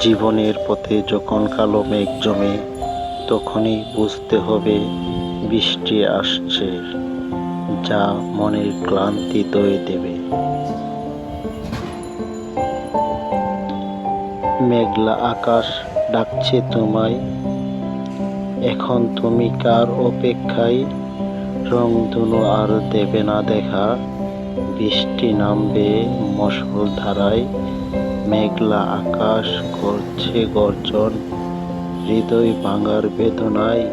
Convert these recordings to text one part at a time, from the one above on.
জীবনের পথে যখন কালো মেঘ জমে, তখনই বুঝতে হবে বৃষ্টি আসছে, যা মনের ক্লান্তি দয়ে দেবে। মেঘলা আকাশ ডাকছে তোমায়, এখন তুমি কার অপেক্ষায়? রং রংধনু আর দেবে না দেখা, বৃষ্টি নামবে মশল ধারায় মেঘলা আকাশ করছে গর্জন, হৃদয় ভাঙার বেদনায়।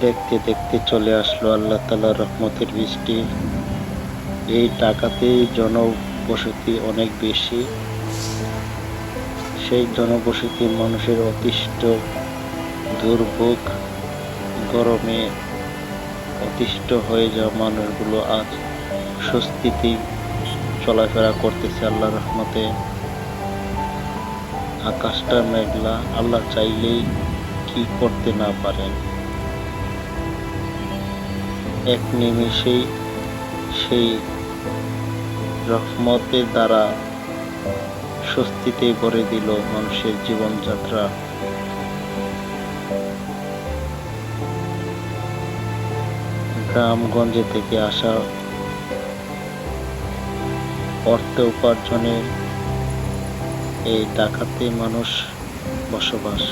দেখতে দেখতে চলে আসলো আল্লাহ তালা রহমতের বৃষ্টি। এই টাকাতে জনবসতি অনেক বেশি। সেই জনবসতি মানুষের অতিষ্ঠ, দুর্ভোগ গরমে অতিষ্ঠ হয়ে যাওয়া মানুষগুলো আজ স্বস্তিতে চলাফেরা করতেছে আল্লাহ রহমতে। আকাশটা মেঘলা, আল্লাহ চাইলেই কি করতে না পারেন। এক নিমিষেই সেই রহমতের দ্বারা স্বস্তিতে ভরে দিল মানুষের জীবনযাত্রা। গ্রামগঞ্জে থেকে আসা অর্থ উপার্জনের এই টাকাতে মানুষ বসবাস।